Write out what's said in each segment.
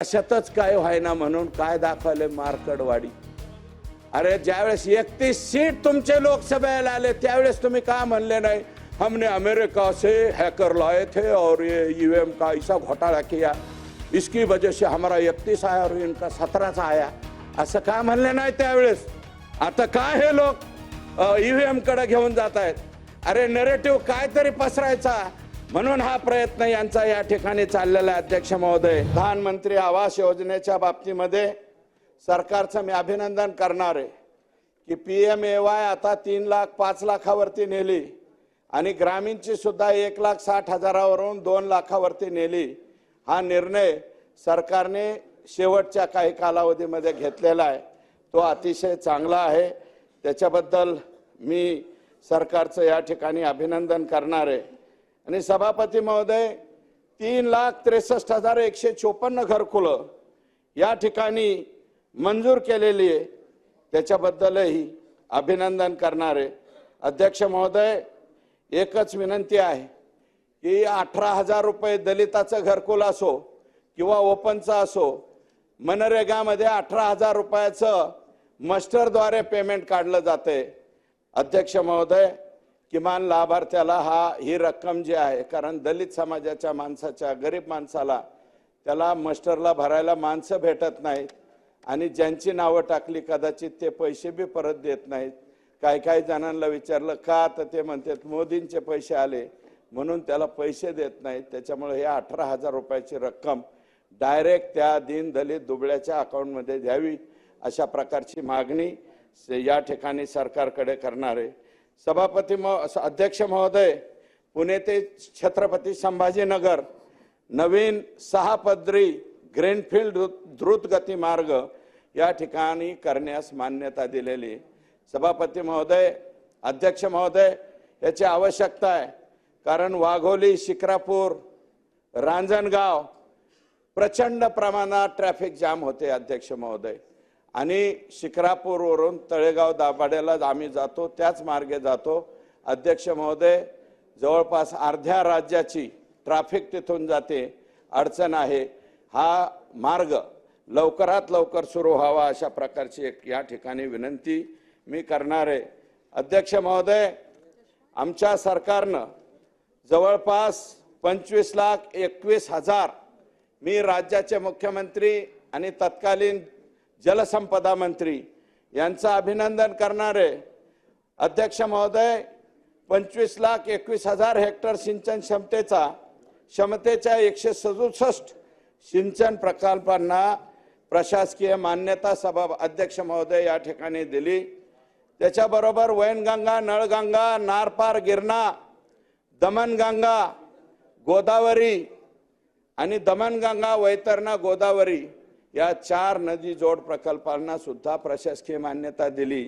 अशातच काय व्हायना म्हणून काय दाखवले मार्कडवाडी? अरे ज्यावेळेस एकतीस सीट तुमचे लोकसभेला आले त्यावेळेस तुम्ही का म्हणले नाही? हमने अमेरिका से हैकर लाए थे और ये ईवीएम का ऐसा घोटाला किया। इसकी वजह से हमारा एकतीस आया और इनका सतराचा आया। असं का म्हणले नाही त्यावेळेस? आता काय हे लोक? ईव्हीएमकडे घेऊन जात आहेत अरे नेरेटिव्ह काय तरी पसरायचा। म्हणून हा प्रयत्न यांचा या ठिकाणी चाललेला आहे अध्यक्ष महोदय. प्रधानमंत्री आवास योजनेच्या बाबतीमध्ये सरकारचं मी अभिनंदन करणार आहे की पी एम ए वाय आता तीन लाख पाच लाखावरती नेली आणि ग्रामीणची सुद्धा एक लाख साठ हजारावरून दोन लाखावरती नेली. हा निर्णय सरकारने शेवटच्या काही कालावधीमध्ये घेतलेला आहे. तो अतिशय चांगला आहे. त्याच्याबद्दल मी सरकारचं या ठिकाणी अभिनंदन करणार आहे. आणि सभापती महोदय तीन लाख त्रेसष्ट हजार एकशे चोपन्न घरकुलं या ठिकाणी मंजूर केलेली आहे. त्याच्याबद्दलही अभिनंदन करणारे अध्यक्ष महोदय एकच विनंती आहे की अठरा हजार रुपये दलिताचं घरकुल असो किंवा ओपनचं असो मनरेगामध्ये अठरा हजार रुपयाचं मस्टरद्वारे पेमेंट काढलं जाते अध्यक्ष महोदय किमान लाभार्थ्याला हा ही रक्कम जी आहे कारण दलित समाजाच्या माणसाच्या गरीब माणसाला त्याला मस्टरला भरायला माणसं भेटत नाहीत आणि ज्यांची नावं टाकली कदाचित ते पैसे बी परत देत नाहीत. काही काही जणांना विचारलं का तर ते म्हणतात मोदींचे पैसे आले म्हणून त्याला पैसे देत नाहीत त्याच्यामुळे हे अठरा हजार रुपयाची रक्कम डायरेक्ट त्या दिन दलित दुबळ्याच्या अकाउंटमध्ये द्यावी अशा प्रकारची मागणी स- या ठिकाणी सरकारकडे करणार. आहे सभापती म अध्यक्ष महोदय पुणे ते छत्रपती संभाजीनगर नवीन सहा पदरी ग्रीनफील्ड द्रु- द्रुतगती मार्ग या ठिकाणी करण्यास मान्यता दिलेली. सभापती महोदय अध्यक्ष महोदय याची आवश्यकता आहे. कारण वाघोली शिक्रापूर रांजणगाव प्रचंड प्रमाणात ट्रॅफिक जाम होते अध्यक्ष महोदय. आणि शिखरापूरवरून तळेगाव दाभाड्याला आम्ही जातो त्याच मार्गे जातो. अध्यक्ष महोदय जवळपास अर्ध्या राज्याची ट्रॅफिक तिथून जाते अडचण आहे. हा मार्ग लवकरात लवकर सुरू व्हावा अशा प्रकारची एक या ठिकाणी विनंती मी करणार आहे. अध्यक्ष महोदय आमच्या सरकारनं जवळपास पंचवीस लाख एकवीस हजार मी राज्याचे मुख्यमंत्री आणि तत्कालीन जलसंपदा मंत्री यांचं अभिनंदन करणारे अध्यक्ष महोदय पंचवीस लाख एकवीस हजार हेक्टर सिंचन क्षमतेचा क्षमतेच्या एकशे सदुसष्ट सिंचन प्रकल्पांना प्रशासकीय मान्यता सभा अध्यक्ष महोदय या ठिकाणी दिली. त्याच्याबरोबर वैनगंगा नळगंगा नारपार गिरणा दमनगंगा गोदावरी आणि दमनगंगा वैतरणा गोदावरी या चार नदी जोड प्रकल्पांना सुद्धा प्रशासकीय मान्यता दिली.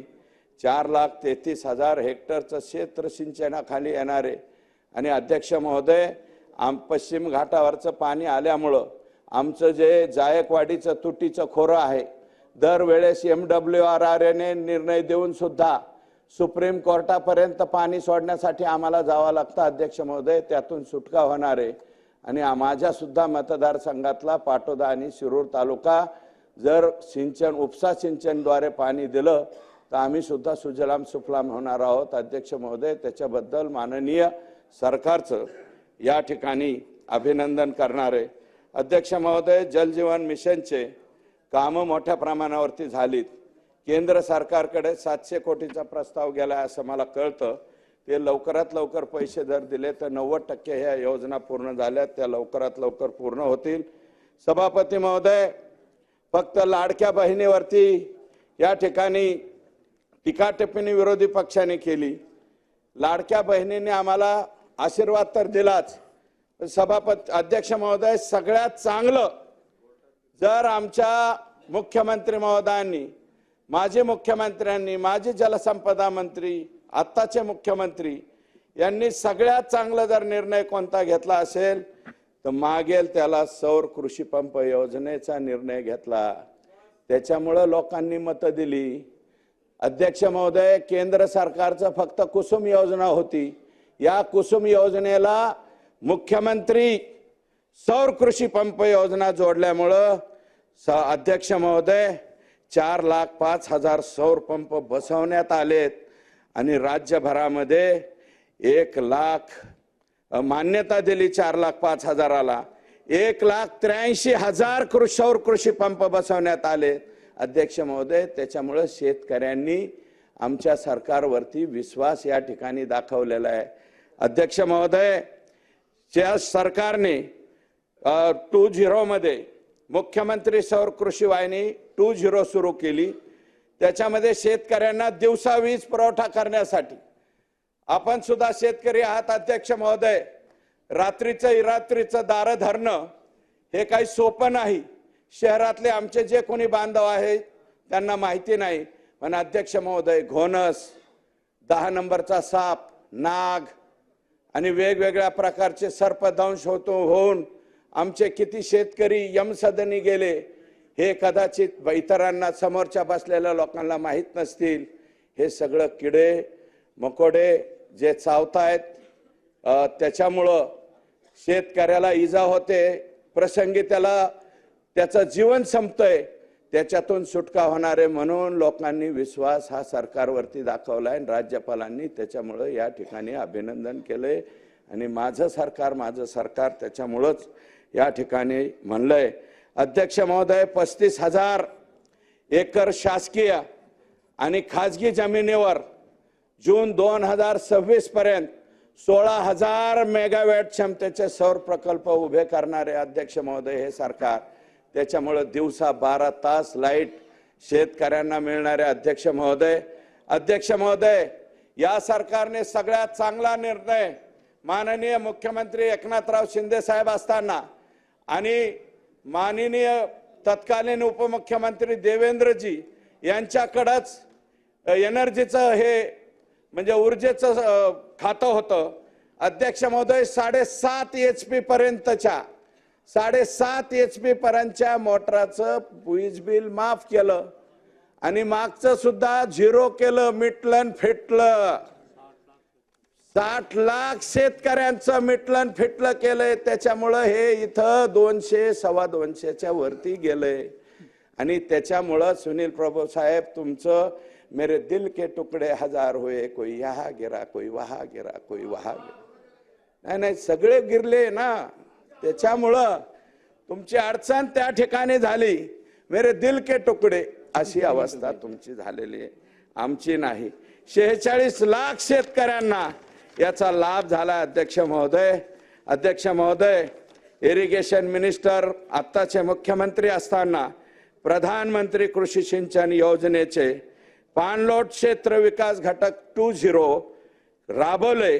चार लाख तेहतीस हजार हेक्टरचं क्षेत्र सिंचनाखाली येणारे. आणि अध्यक्ष महोदय आम पश्चिम घाटावरचं पाणी आल्यामुळं आमचं जे जायकवाडीचं तुटीचं खोरं आहे दरवेळेस एम डब्ल्यू आर आर एने निर्णय देऊन सुद्धा सुप्रीम कोर्टापर्यंत पाणी सोडण्यासाठी आम्हाला जावं लागतं. अध्यक्ष महोदय त्यातून सुटका होणार आहे. आणि माझ्यासुद्धा मतदारसंघातला पाटोदा आणि शिरूर तालुका जर सिंचन उपसा सिंचनद्वारे पाणी दिलं तर आम्ही सुद्धा सुजलाम सुफलाम होणार आहोत. अध्यक्ष महोदय त्याच्याबद्दल माननीय सरकारचं या ठिकाणी अभिनंदन करणार. आहे अध्यक्ष महोदय जलजीवन मिशनचे कामं मोठ्या प्रमाणावरती झालीत. केंद्र सरकारकडे सातशे कोटीचा प्रस्ताव गेला असं मला कळतं. ते लवकरात लवकर पैसे जर दिले तर नव्वद टक्के ह्या योजना पूर्ण झाल्या त्या लवकरात लवकर पूर्ण होतील. सभापती महोदय फक्त लाडक्या बहिणीवरती या ठिकाणी टीका टिप्पणी विरोधी पक्षाने केली. लाडक्या बहिणीने आम्हाला आशीर्वाद तर दिलाच सभापती अध्यक्ष महोदय सगळ्यात चांगलं जर आमच्या मुख्यमंत्री महोदयांनी माजी मुख्यमंत्र्यांनी माजी जलसंपदा मंत्री आत्ताचे मुख्यमंत्री यांनी सगळ्यात चांगला जर निर्णय कोणता घेतला असेल तर मागेल त्याला सौर कृषी पंप योजनेचा निर्णय घेतला. त्याच्यामुळं लोकांनी मतं दिली. अध्यक्ष महोदय केंद्र सरकारचं फक्त कुसुम योजना होती. या कुसुम योजनेला मुख्यमंत्री सौर कृषी पंप योजना जोडल्यामुळं स अध्यक्ष महोदय चार लाख पाच हजार सौर पंप बसवण्यात आलेत. आणि राज्यभरामध्ये एक लाख मान्यता दिली चार लाख पाच हजाराला. एक लाख त्र्याऐंशी हजार कृ- कृषी पंप बसवण्यात आले. अध्यक्ष महोदय त्याच्यामुळं शेतकऱ्यांनी आमच्या सरकारवरती विश्वास या ठिकाणी दाखवलेला आहे. अध्यक्ष महोदय ज्या सरकारने टू झिरोमध्ये मुख्यमंत्री सौर कृषी वाहिनी टू झिरो सुरू केली. त्याच्यामध्ये शेतकऱ्यांना दिवसा वीज पुरवठा करण्यासाठी. आपण सुद्धा शेतकरी आहात अध्यक्ष महोदय. रात्रीचं इरात्रीचं दारं धरणं हे काही सोपं नाही. शहरातले आमचे जे कोणी बांधव आहेत त्यांना माहिती नाही. पण अध्यक्ष महोदय घोणस दहा नंबरचा साप नाग आणि वेगवेगळ्या प्रकारचे सर्पदंश होतो होऊन आमचे किती शेतकरी यमसदनी गेले. हे कदाचित इतरांना समोरच्या बसलेल्या लोकांना माहीत नसतील. हे सगळं किडे मकोडे जे चावतायत आहेत त्याच्यामुळं शेतकऱ्याला इजा होते. प्रसंगी त्याला त्याचं जीवन संपतंय. त्याच्यातून सुटका होणार आहे म्हणून लोकांनी विश्वास हा सरकारवरती दाखवला आणि राज्यपालांनी त्याच्यामुळं या ठिकाणी अभिनंदन केलंय. आणि माझं सरकार माझं सरकार त्याच्यामुळंच या ठिकाणी म्हणलंय. अध्यक्ष महोदय पस्तीस हजार एकर शासकीय आणि खाजगी जमिनीवर जून दोन हजार सव्वीस पर्यंत सोळा हजार मेगावॅट क्षमतेचे सौर प्रकल्प उभे करणारे अध्यक्ष महोदय हे सरकार. त्याच्यामुळं दिवसा बारा तास लाइट शेतकऱ्यांना मिळणारे अध्यक्ष महोदय. अध्यक्ष महोदय या सरकारने सगळ्यात चांगला निर्णय माननीय मुख्यमंत्री एकनाथराव शिंदे साहेब असताना आणि माननीय तत्कालीन उपमुख्यमंत्री देवेंद्रजी यांच्याकडंच एनर्जीचं हे म्हणजे ऊर्जेचं खातं होतं. अध्यक्ष महोदय साडेसात एच पी पर्यंतच्या साडेसात एच पी पर्यंतच्या मोटराचं वीज बिल माफ केलं. आणि मागचं सुद्धा झिरो केलं मिटलं फिटलं. साठ लाख शेतकऱ्यांचं मिटलं फिटलं केलंय. त्याच्यामुळं हे इथं दोनशे सव्वा दोनशेच्या वरती गेलंय. आणि त्याच्यामुळं सुनील प्रभू साहेब तुमचं मेरे दिल के तुकडे हजार होय कोई यहा गिरा कोई वहा गिरा कोई वहा गिरा. नाही नाही सगळे गिरले ना. त्याच्यामुळं तुमची अडचण त्या ठिकाणी झाली. मेरे दिल के तुकडे अशी अवस्था तुमची झालेली आहे. आमची नाही. शेहेचाळीस लाख शेतकऱ्यांना याचा लाभ झाला अध्यक्ष महोदय. अध्यक्ष महोदय इरिगेशन मिनिस्टर आत्ताचे मुख्यमंत्री असताना प्रधानमंत्री कृषी सिंचन योजनेचे पाणलोट क्षेत्र विकास घटक टू झिरो राबवले.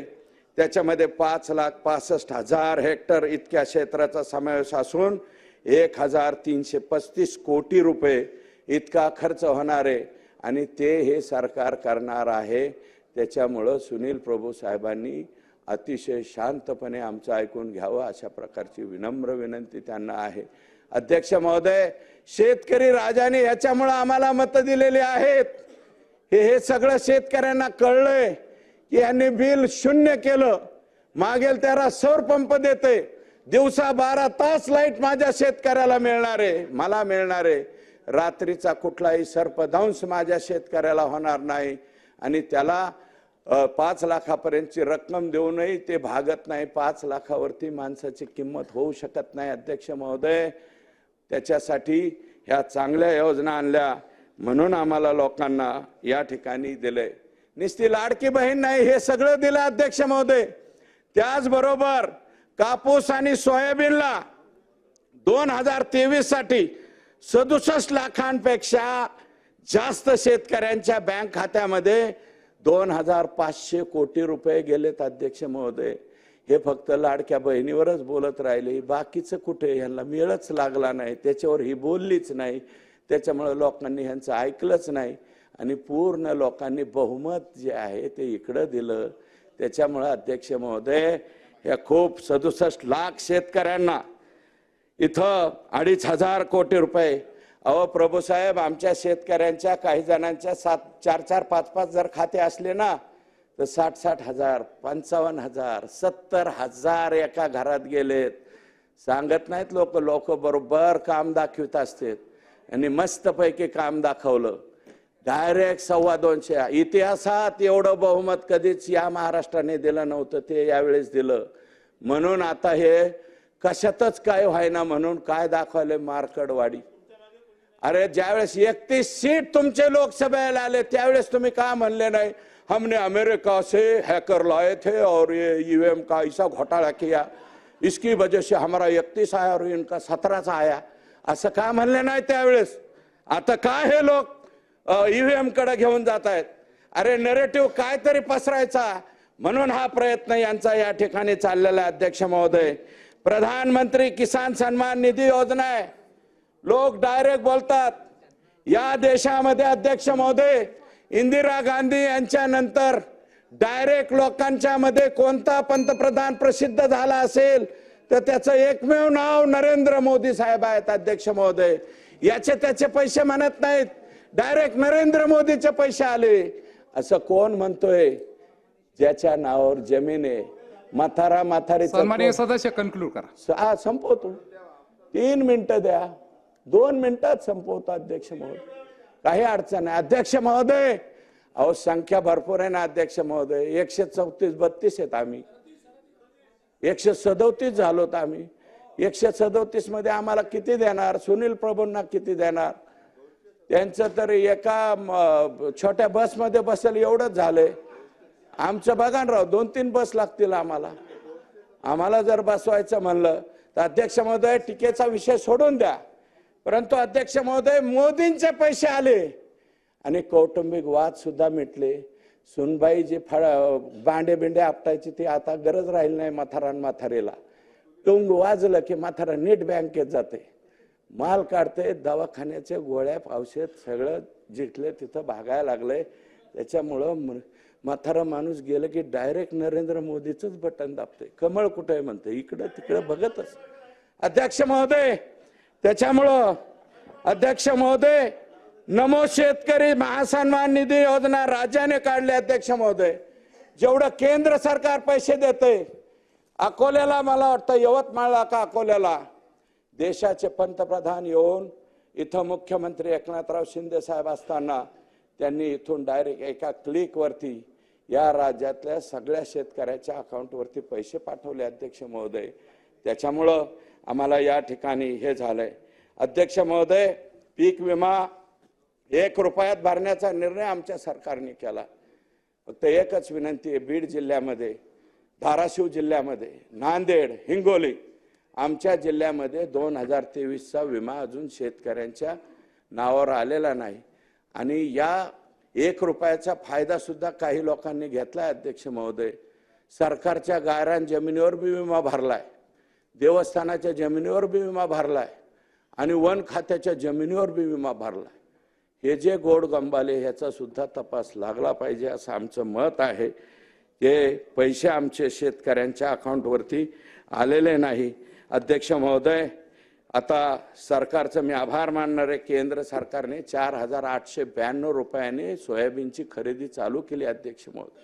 त्याच्यामध्ये पाच लाख पासष्ट हजार हेक्टर इतक्या क्षेत्राचा समावेश असून एक हजार तीनशे पस्तीस कोटी रुपये इतका खर्च होणार आहे आणि ते हे सरकार करणार आहे. त्याच्यामुळं सुनील प्रभू साहेबांनी अतिशय शांतपणे आमचं ऐकून घ्यावं अशा प्रकारची विनम्र विनंती त्यांना आहे. अध्यक्ष महोदय शेतकरी राजाने याच्यामुळं आम्हाला मतं दिलेली आहेत. हे हे सगळं शेतकऱ्यांना कळलंय की यांनी बिल शून्य केलं. मागेल त्याला सौर पंप देते दिवसा बारा तास लाइट माझ्या शेतकऱ्याला मिळणार आहे मला मिळणार आहे. रात्रीचा कुठलाही सर्पदंश माझ्या शेतकऱ्याला होणार नाही. आणि त्याला पाच लाखापर्यंतची रक्कम देऊनही ते भागत नाही. पाच लाखावरती माणसाची किंमत होऊ शकत नाही. अध्यक्ष महोदय त्याच्यासाठी ह्या चांगल्या योजना आणल्या म्हणून आम्हाला लोकांना या ठिकाणी दिलंय नुसती लाडकी बहीण नाही हे सगळं दिलं अध्यक्ष महोदय. त्याचबरोबर कापूस आणि सोयाबीनला दोन हजार तेवीससाठी सदुसष्ट लाखांपेक्षा जास्त शेतकऱ्यांच्या बँक खात्यामध्ये दोन हजार पाचशे कोटी रुपये गेलेत अध्यक्ष महोदय. हे फक्त लाडक्या बहिणीवरच बोलत राहिले. बाकीचं कुठे? ह्यांना मिळच लागला नाही. त्याच्यावर ही बोललीच नाही. त्याच्यामुळे लोकांनी ह्यांचं ऐकलंच नाही. आणि पूर्ण लोकांनी बहुमत जे आहे ते इकडं दिलं. त्याच्यामुळं अध्यक्ष महोदय ह्या खूप सदुसष्ट लाख शेतकऱ्यांना इथं अडीच हजार कोटी रुपये अहो प्रभू साहेब आमच्या शेतकऱ्यांच्या काही जणांच्या सात चार चार पाच पाच जर खाते असले ना तर साठ साठ हजार पंचावन्न हजार सत्तर हजार एका घरात गेलेत. सांगत नाहीत लोक लोक बरोबर काम दाखवित असतात आणि मस्तपैकी काम दाखवलं. डायरेक्ट सव्वा दोनशे. इतिहासात एवढं बहुमत कधीच या महाराष्ट्राने दिलं नव्हतं ते यावेळेस दिलं. म्हणून आता हे कशातच काय व्हायना म्हणून काय दाखवले मार्कडवाडी अरे ज्यावेळेस एकतीस सीट तुमचे लोकसभेला आले त्यावेळेस तुम्ही का म्हणले नाही? हमने अमेरिका से हैकर लाए थे और ये ईवीएम का ऐसा घोटाला किया। इसकी वजह से हमारा एकतीस आया और इनका सतराचा आया। असं का म्हणले नाही त्यावेळेस? आता काय हे लोक ईव्हीएमकडे घेऊन जात आहेत? अरे नेरेटिव्ह काय तरी पसरायचा। म्हणून हा प्रयत्न यांचा या ठिकाणी चाललेला आहे अध्यक्ष महोदय. प्रधानमंत्री किसान सन्मान निधी योजना आहे. लोक डायरेक्ट बोलतात. या देशामध्ये अध्यक्ष महोदय इंदिरा गांधी यांच्या नंतर डायरेक्ट लोकांच्या मध्ये कोणता पंतप्रधान प्रसिद्ध झाला असेल तर त्याचं एकमेव नाव नरेंद्र मोदी साहेब आहेत अध्यक्ष महोदय याचे त्याचे पैसे म्हणत नाहीत. डायरेक्ट नरेंद्र मोदीचे पैसे आले. असं कोण म्हणतोय? ज्याच्या नावावर जमीन आहे. म्हातारा म्हातारी सदस्य कन्क्लूड करा. हा संपवतो. तीन मिनिटं द्या. दोन मिनिटात संपवतो अध्यक्ष महोदय. काही अडचण नाही. अध्यक्ष महोदय अहो संख्या भरपूर आहे ना अध्यक्ष महोदय. एकशे चौतीस बत्तीस आहेत आम्ही. एकशे सदोतीस झालो आम्ही. एकशे सदोतीसमध्ये आम्हाला किती देणार? सुनील प्रभूंना किती देणार? त्यांचं तर एका छोट्या बसमध्ये बसेल एवढंच झालंय. आमचं बघा ना राव दोन तीन बस लागतील आम्हाला. आम्हाला जर बसवायचं म्हणलं तर अध्यक्ष महोदय टीकेचा विषय सोडून द्या. परंतु अध्यक्ष महोदय मोदींचे पैसे आले. आणि कौटुंबिक वाद सुद्धा मिटले. सुनबाई जे फळ बांडे बिंडे आपटायची ती आता गरज राहिली नाही म्हातारान म्हातारीला. टुंग वाजलं की म्हातारा नीट बँकेत जाते. माल काढते दवाखान्याचे गोळ्या औषध सगळं जिंकले तिथं भागायला लागलंय त्याच्यामुळं म- म्हातारा माणूस गेलं की डायरेक्ट नरेंद्र मोदीच बटन दाबते. कमळ कुठे आहे म्हणते? इकडं तिकडं बघतच. अध्यक्ष महोदय त्याच्यामुळं अध्यक्ष महोदय नमो शेतकरी महासन्मान निधी योजना राज्याने काढली अध्यक्ष महोदय. जेवढं केंद्र सरकार पैसे देते अकोल्याला मला वाटतं यवतमाळला का अकोल्याला? देशाचे पंतप्रधान येऊन इथं मुख्यमंत्री एकनाथराव शिंदे साहेब असताना त्यांनी इथून डायरेक्ट एका क्लिकवरती या राज्यातल्या सगळ्या शेतकऱ्याच्या अकाउंटवरती पैसे पाठवले अध्यक्ष महोदय. त्याच्यामुळं आम्हाला या ठिकाणी हे झालंय. अध्यक्ष महोदय पीक विमा एक रुपयात भरण्याचा निर्णय आमच्या सरकारने केला. फक्त एकच विनंती आहे बीड जिल्ह्यामध्ये धाराशिव जिल्ह्यामध्ये नांदेड हिंगोली आमच्या जिल्ह्यामध्ये दोन हजार तेवीसचा विमा अजून शेतकऱ्यांच्या नावावर आलेला नाही. आणि या एक रुपयाचा फायदासुद्धा काही लोकांनी घेतला आहे अध्यक्ष महोदय. सरकारच्या गायरान जमिनीवर बी विमा भरला आहे देवस्थानाच्या जमिनीवर बी विमा भरलाय आणि वन खात्याच्या जमिनीवर बी विमा भरलाय. हे जे गोड गंबाले ह्याचा सुद्धा तपास लागला पाहिजे असं आमचं मत आहे. हे पैसे आमचे शेतकऱ्यांच्या अकाउंटवरती आलेले नाही. अध्यक्ष महोदय आता सरकारचं मी आभार मानणार आहे. केंद्र सरकारने चार हजार आठशे ब्याण्णव रुपयाने सोयाबीनची खरेदी चालू केली अध्यक्ष महोदय.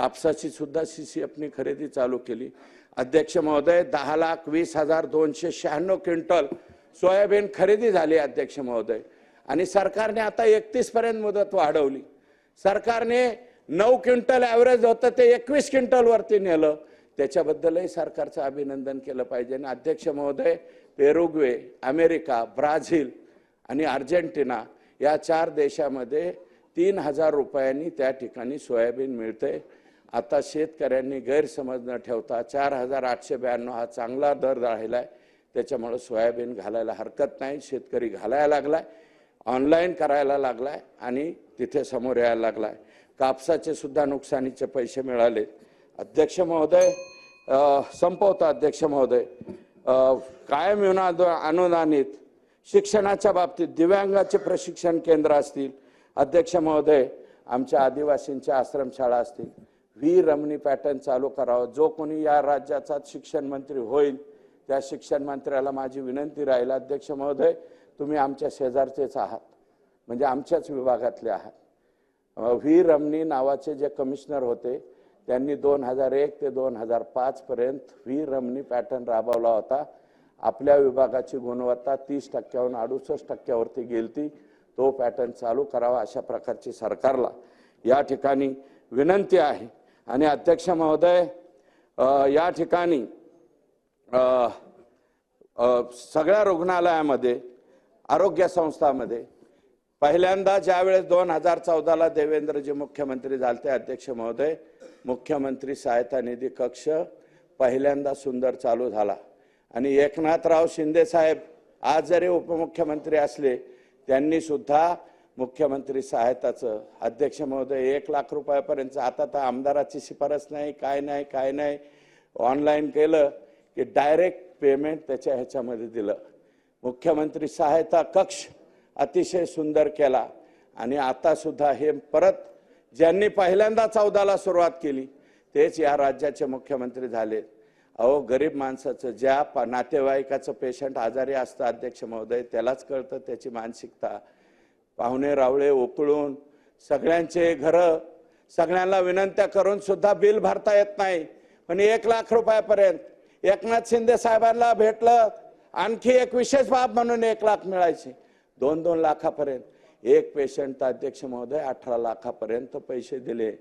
कापसाची सुद्धा सीसीएफनी खरेदी चालू केली. अध्यक्ष महोदय दहा लाख वीस हजार दोनशे शहाण्णव क्विंटल सोयाबीन खरेदी झाली अध्यक्ष महोदय. आणि सरकारने आता एकतीस पर्यंत मुदत वाढवली. सरकारने नऊ क्विंटल ॲव्हरेज होतं ते एकवीस क्विंटल वरती नेलं. त्याच्याबद्दलही सरकारचं अभिनंदन केलं पाहिजे. आणि अध्यक्ष महोदय पेरुग्वे अमेरिका ब्राझील आणि अर्जेंटिना या चार देशामध्ये तीन हजार रुपयांनी त्या ठिकाणी सोयाबीन मिळते आता शेतकऱ्यांनी गैरसमज न ठेवता चार हजार आठशे ब्याण्णव हा चांगला दर राहिला आहे त्याच्यामुळं सोयाबीन घालायला हरकत नाही शेतकरी घालायला लागलाय ऑनलाईन करायला लागलाय आणि तिथे समोर यायला लागलाय. कापसाचे सुद्धा नुकसानीचे पैसे मिळाले. अध्यक्ष महोदय संपवता संपवतो अध्यक्ष महोदय. कायम युनाद अनुदानित शिक्षणाच्या बाबतीत दिव्यांगाचे प्रशिक्षण केंद्र असतील. अध्यक्ष महोदय आमच्या आदिवासींच्या आश्रमशाळा असतील. व्ही रमणी पॅटर्न चालू करावं. जो कोणी या राज्याचा शिक्षण मंत्री होईल त्या शिक्षण मंत्र्याला माझी विनंती राहील अध्यक्ष महोदय तुम्ही आमच्या शेजारचेच आहात. म्हणजे आमच्याच विभागातले आहात. व्ही रमणी नावाचे जे कमिशनर होते त्यांनी दोन हजार एक ते दोन हजार पाचपर्यंत व्ही रमणी पॅटर्न राबवला होता. आपल्या विभागाची गुणवत्ता तीस टक्क्याहून अडुसष्ट टक्क्यावरती गेलती. तो पॅटर्न चालू करावा अशा प्रकारची सरकारला या ठिकाणी विनंती आहे. आणि अध्यक्ष महोदय या ठिकाणी सगळ्या रुग्णालयामध्ये आरोग्य संस्थामध्ये पहिल्यांदा ज्यावेळेस दोन हजार चौदाला देवेंद्रजी मुख्यमंत्री झालते अध्यक्ष महोदय मुख्यमंत्री सहायता निधी कक्ष पहिल्यांदा सुंदर चालू झाला. आणि एकनाथराव शिंदे साहेब आज जरी उपमुख्यमंत्री असले त्यांनी सुद्धा मुख्यमंत्री सहायताचं. अध्यक्ष महोदय एक लाख रुपयापर्यंत. आता तर आमदाराची शिफारस नाही काय नाही काय नाही. ऑनलाईन केलं की डायरेक्ट पेमेंट त्याच्या ह्याच्यामध्ये दिलं. मुख्यमंत्री सहायता कक्ष अतिशय सुंदर केला. आणि आता सुद्धा हे परत ज्यांनी पहिल्यांदा चौदाला सुरुवात केली तेच या राज्याचे मुख्यमंत्री झाले. अहो गरीब माणसाचं ज्या नातेवाईकाचं पेशंट आजारी असतं अध्यक्ष महोदय त्यालाच कळतं त्याची मानसिकता. पाहुणे रावळे उकळून सगळ्यांचे घरं सगळ्यांना विनंत्या करून सुद्धा बिल भरता येत नाही. पण एक लाख रुपयापर्यंत एकनाथ शिंदे साहेबांना भेटलं आणखी एक विशेष बाब म्हणून एक लाख मिळायची. दोन दोन लाखापर्यंत. एक पेशंट अध्यक्ष महोदय अठरा लाखापर्यंत पैसे दिले.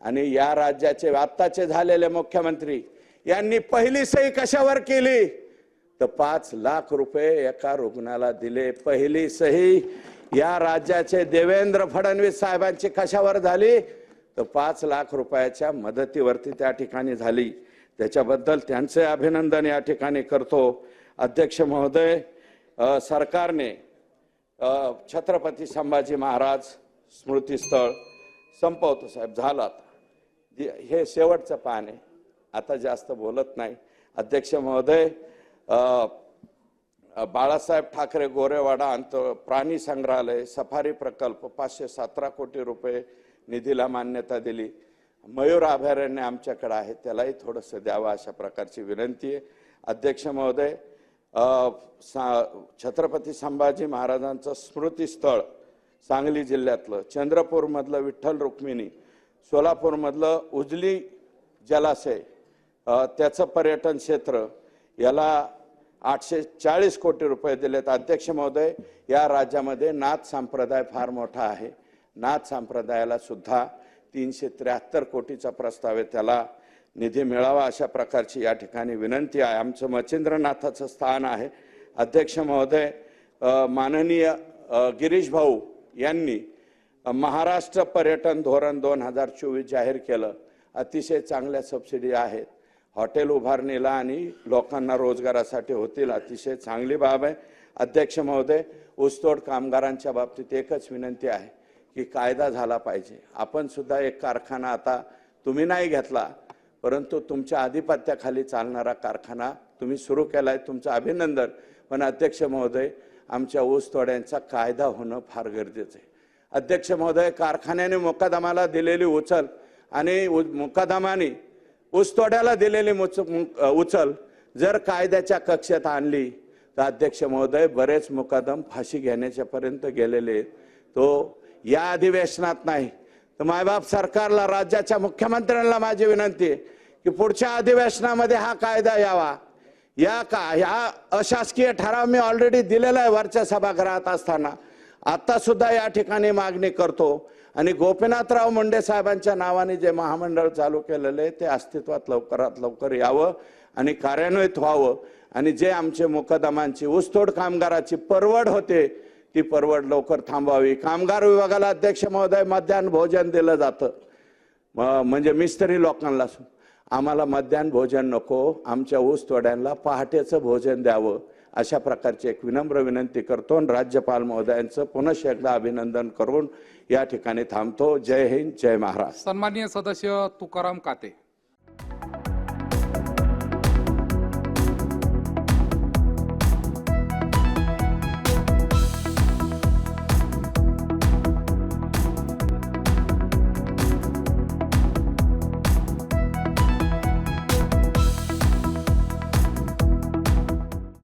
आणि या राज्याचे आत्ताचे झालेले मुख्यमंत्री यांनी पहिली सही कशावर केली? तर पाच लाख रुपये एका रुग्णाला दिले. पहिली सही या राज्याचे देवेंद्र फडणवीस साहेबांची कशावर झाली? तर पाच लाख रुपयाच्या मदतीवरती त्या ठिकाणी झाली. त्याच्याबद्दल त्यांचे अभिनंदन या ठिकाणी करतो. अध्यक्ष महोदय सरकारने छत्रपती संभाजी महाराज स्मृतीस्थळ संपवतो साहेब झालं आता. हे शेवटचं पान आहे. आता जास्त बोलत नाही. अध्यक्ष महोदय बाळासाहेब ठाकरे गोरेवाडा अंत प्राणी संग्रहालय सफारी प्रकल्प पाचशे सतरा कोटी रुपये निधीला मान्यता दिली. मयूर अभयारण्य आमच्याकडे आहे त्यालाही थोडंसं द्यावं अशा प्रकारची विनंती आहे. अध्यक्ष महोदय सा- छत्रपती संभाजी महाराजांचं स्मृतीस्थळ सांगली जिल्ह्यातलं चंद्रपूरमधलं विठ्ठल रुक्मिणी सोलापूरमधलं उजली जलाशय त्याचं पर्यटन क्षेत्र याला आठशे चाळीस कोटी रुपये दिलेत. अध्यक्ष महोदय या राज्यामध्ये नाथ संप्रदाय फार मोठा आहे. नाथ संप्रदायाला सुद्धा तीनशे त्र्याहत्तर कोटीचा प्रस्ताव आहे. त्याला निधी मिळावा अशा प्रकारची या ठिकाणी विनंती आहे. आमचं मच्छिंद्रनाथाचं स्थान आहे. अध्यक्ष महोदय माननीय गिरीश भाऊ यांनी महाराष्ट्र पर्यटन धोरण दोन हजार चोवीस जाहीर केलं. अतिशय चांगल्या सबसिडी आहेत. हॉटेल उभारणीला आणि लोकांना रोजगारासाठी होतील अतिशय चांगली बाब आहे. अध्यक्ष महोदय ऊसतोड कामगारांच्या बाबतीत एकच विनंती आहे की कायदा झाला पाहिजे. आपण सुद्धा एक कारखाना आता तुम्ही नाही घेतला परंतु तुमच्या आधिपत्याखाली चालणारा कारखाना तुम्ही सुरू केला आहे तुमचं अभिनंदन. पण अध्यक्ष महोदय आमच्या ऊसतोड्यांचा कायदा होणं फार गरजेचं आहे. अध्यक्ष महोदय कारखान्याने मुकादमाला दिलेली उचल आणि उ- मुकादमाने ऊसतोड्याला दिलेली मुच- उचल जर कायद्याच्या कक्षेत आणली तर अध्यक्ष महोदय बरेच मुकादम फाशी घेण्याच्या पर्यंत गेलेले तो या अधिवेशनात नाही. तर मायबाप सरकारला राज्याच्या मुख्यमंत्र्यांना माझी विनंती आहे की पुढच्या अधिवेशनामध्ये हा कायदा यावा. या का ह्या अशासकीय ठराव मी ऑलरेडी दिलेला आहे वरच्या सभागृहात असताना. आता सुद्धा या ठिकाणी मागणी करतो. आणि गोपीनाथराव मुंडे साहेबांच्या नावाने जे महामंडळ चालू केलेलं आहे ते अस्तित्वात लवकरात लवकर यावं आणि कार्यान्वित व्हावं. आणि जे आमचे मुकदमांची ऊसतोड कामगाराची परवड होते ती परवड लवकर थांबवावी. कामगार विभागाला अध्यक्ष महोदय मध्यान्ह भोजन दिलं जातं. म्हणजे मिस्त्री लोकांना आम्हाला मध्यान्ह भोजन नको आमच्या ऊस तोड्यांना पहाटेचं भोजन द्यावं. अशा प्रकारची एक विनम्र विनंती करतो आणि राज्यपाल महोदयांचं पुनश एकदा अभिनंदन करून या ठिकाणी थांबतो. जय हिंद जय महाराष्ट्र. सन्माननीय सदस्य तुकाराम काते.